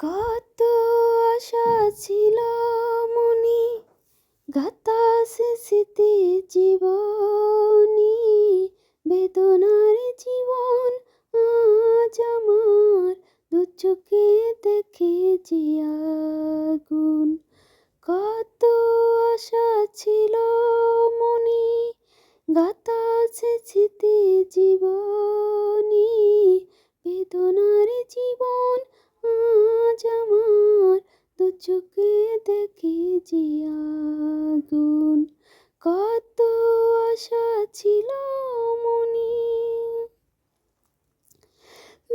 কত আশা ছিল মনে, গাতাসে স্মৃতি জীবনী, বেদনার জীবন আজ আমার দু চোখে দেখেছি আগুন। কত আশা ছিল মনে, গাতাসে স্মৃতি জীবনী চোখে দেখেছি আগুন। কত আশা ছিল মনে।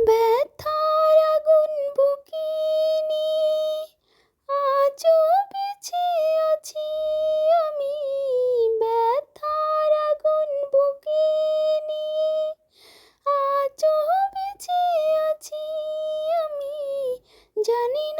ব্যথার আগুন বুকে নিয়ে আজও বেঁচে আছি আমি। ব্যথার আগুন বুকে নিয়ে আজও বেঁচে আছি আমি। জানি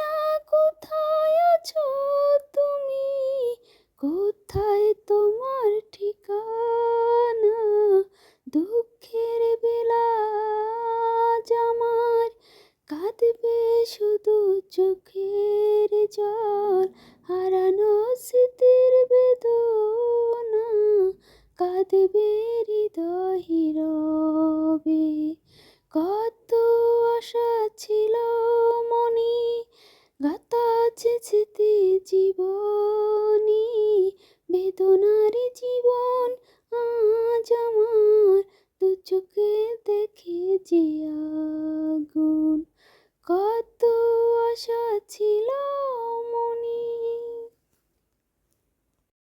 কাঁদবে শুধু চোখের জল, হারানো স্মৃতির বেদনা। কাঁদবে হৃদয় রবে, কত আশা ছিল মনি গাতা স্মৃতি জীবনী। বেদনার জীবন আজ আমার, দু চোখে দেখে যে আগুন।